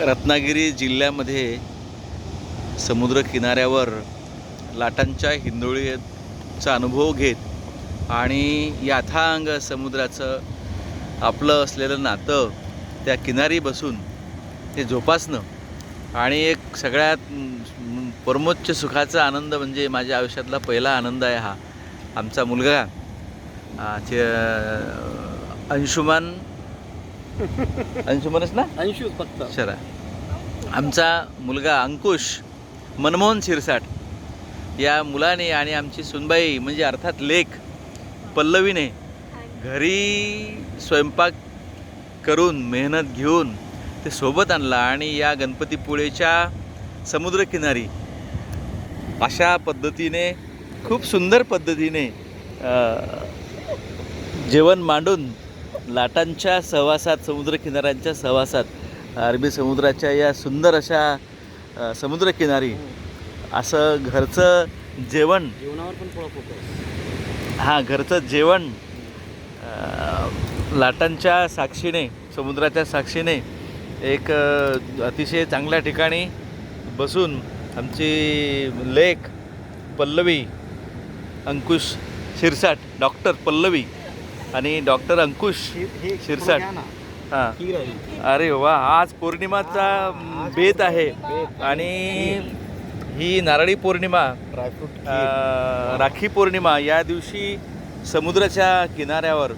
रत्नागिरी जिल्ह्यामध्ये समुद्र किनाऱ्यावर लाटांच्या हिंदोळीचा अनुभव घेत आणि याथांग समुद्राचं आपलं असलेलं नातं त्या किनारी बसून ते जोपासणं आणि एक सगळ्यात परमोच्च सुखाचा आनंद म्हणजे माझ्या आयुष्यातला पहिला आनंद आहे हा. आमचा मुलगा अंशुमान अंशुमान अंशुमनच ना? अंशू फक्त. चला आमचा मुलगा अंकुश मनमोहन शिरसाट. या मुलाने आणि आमची सुनबाई म्हणजे अर्थात लेख पल्लवीने घरी स्वयंपाक करून मेहनत घेऊन ते सोबत आणला आणि या गणपतीपुळेच्या समुद्रकिनारी अशा पद्धतीने खूप सुंदर पद्धतीने जेवण मांडून लाटांच्या सहवासात समुद्रकिनाऱ्यांच्या सहवासात अरबी समुद्राच्या या सुंदर अशा समुद्रकिनारी असं घरचं जेवण जेवणावर पण थोडा फोकस हां घरचं जेवण लाटांच्या साक्षीने समुद्राच्या साक्षीने एक अतिशय चांगल्या ठिकाणी बसून आमची लेख पल्लवी अंकुश शिरसाट डॉक्टर पल्लवी आणि डॉक्टर अंकुश शिरसाट. हां. आहे अरे वा आज पौर्णिमाचा बेत आहे. आणि ही नारळी पौर्णिमा राखी पौर्णिमा या दिवशी समुद्राच्या किनाऱ्यावर.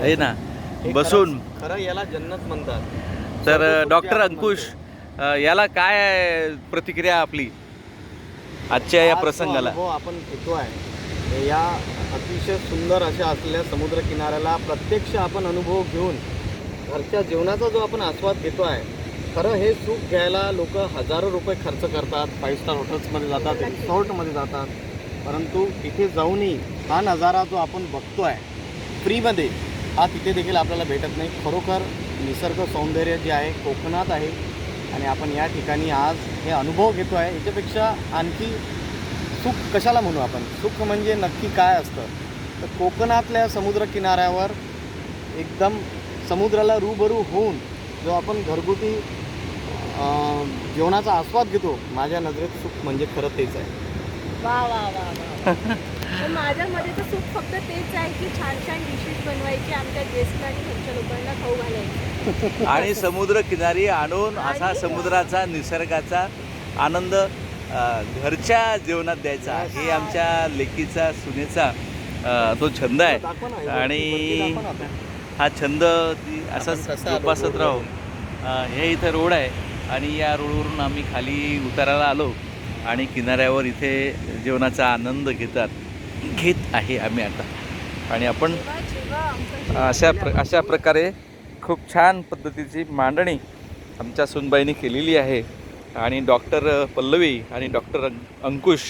आहे ना? हे बसून. खरं याला जन्नत म्हणतात. तर डॉक्टर अंकुश याला काय प्रतिक्रिया आपली? आजच्या या प्रसंगाला. अनुभव आपण घेतोय. हे या अतिशय सुंदर अशा असलेल्या समुद्र किनाऱ्याला प्रत्यक्ष आपण अनुभव घेऊन घरच्या जेवणाचा जो आपण आस्वाद घेतो आहे खरं हे सुख घ्यायला लोक हजारो रुपये खर्च करतात फाईव्ह स्टार हॉटेल्समध्ये जातात रिसॉर्टमध्ये जातात. परंतु तिथे जाऊनही हा नजारा जो आपण बघतो आहे फ्रीमध्ये हा तिथे देखील आपल्याला भेटत नाही. खरोखर निसर्ग सौंदर्य जे आहे कोकणात आहे. आणि आपण या ठिकाणी आज हे अनुभव घेतो आहे याच्यापेक्षा आणखी सुख कशाला म्हणू आपण? सुख म्हणजे नक्की काय असतं? तर कोकणातल्या समुद्रकिनाऱ्यावर एकदम समुद्राला रूबरू होऊन जो आपण घरगुती जेवणाचा आस्वाद घेतो माझ्या नजरेत सुख म्हणजे खरं तेच आहे. वा वा वा वा तर माझ्यामध्ये तर सुख फक्त तेच आहे की छान छान डिशेस बनवायचे आमच्या गेस्टला आणि घरच्या लोकांना खाऊ घालायचे. आणि समुद्र किनारी आणून असा समुद्राचा निसर्गाचा आनंद घरच्या जेवणात द्यायचा. हे आमच्या लेकीचा सुनेचा तो छंद आहे. आणि. हा छंद ती असाच जोपासत? राहू. हे इथं रोड आहे. आणि या रोडवरून आम्ही खाली उतारायला आलो. आणि किनाऱ्यावर इथे जेवणाचा आनंद घेतात. घेत आहे आम्ही आता. आणि आपण अशा प्र अशा प्रकारे खूप छान पद्धतीची मांडणी आमच्या सुनबाईने केलेली आहे. आणि डॉक्टर पल्लवी आणि डॉक्टर अंकुश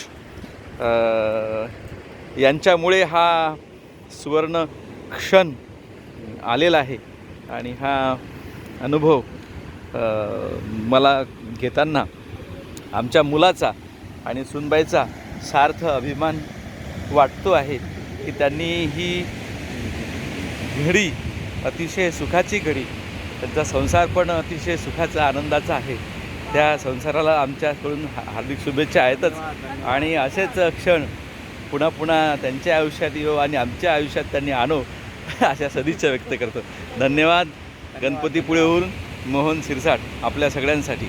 यांच्यामुळे हा सुवर्ण क्षण आलेला आहे. आणि हा अनुभव मला घेताना आमच्या मुलाचा आणि सुनबाईचा सार्थ अभिमान वाटतो आहे की त्यांनी ही घडी अतिशय सुखाची घडी त्यांचा संसार पण अतिशय सुखाचा आनंदाचा आहे. त्या संसाराला आमच्याकडून हार्दिक शुभेच्छा आहेतच. आणि असेच क्षण पुन्हा पुन्हा त्यांच्या आयुष्यात येऊ आणि आमच्या आयुष्यात त्यांनी आणो अशा सदिच्छा व्यक्त करतो. धन्यवाद. गणपतीपुळेहून मोहन शिरसाट आपल्या सगळ्यांसाठी.